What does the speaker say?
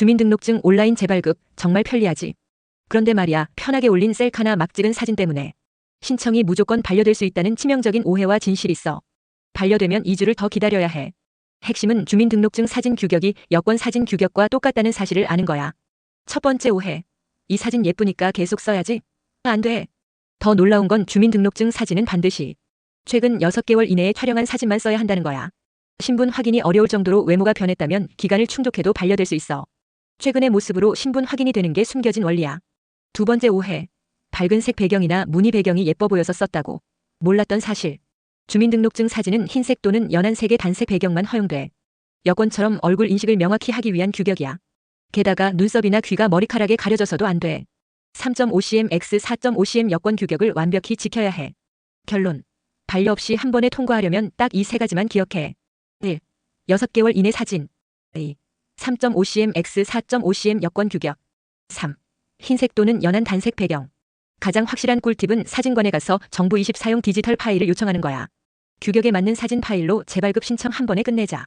주민등록증 온라인 재발급 정말 편리하지. 그런데 말이야 편하게 올린 셀카나 막 찍은 사진 때문에 신청이 무조건 반려될 수 있다는 치명적인 오해와 진실이 있어. 반려되면 2주를 더 기다려야 해. 핵심은 주민등록증 사진 규격이 여권 사진 규격과 똑같다는 사실을 아는 거야. 첫 번째 오해. 이 사진 예쁘니까 계속 써야지. 안 돼. 더 놀라운 건 주민등록증 사진은 반드시 최근 6개월 이내에 촬영한 사진만 써야 한다는 거야. 신분 확인이 어려울 정도로 외모가 변했다면 기간을 충족해도 반려될 수 있어. 최근의 모습으로 신분 확인이 되는 게 숨겨진 원리야. 두 번째 오해. 밝은색 배경이나 무늬 배경이 예뻐 보여서 썼다고. 몰랐던 사실. 주민등록증 사진은 흰색 또는 연한 색의 단색 배경만 허용돼. 여권처럼 얼굴 인식을 명확히 하기 위한 규격이야. 게다가 눈썹이나 귀가 머리카락에 가려져서도 안 돼. 3.5cm x 4.5cm 여권 규격을 완벽히 지켜야 해. 결론. 반려 없이 한 번에 통과하려면 딱 이 세 가지만 기억해. 1. 6개월 이내 사진. 2. 3.5cm x 4.5cm 여권 규격. 3. 흰색 또는 연한 단색 배경. 가장 확실한 꿀팁은 사진관에 가서 정부 24용 디지털 파일을 요청하는 거야. 규격에 맞는 사진 파일로 재발급 신청 한 번에 끝내자.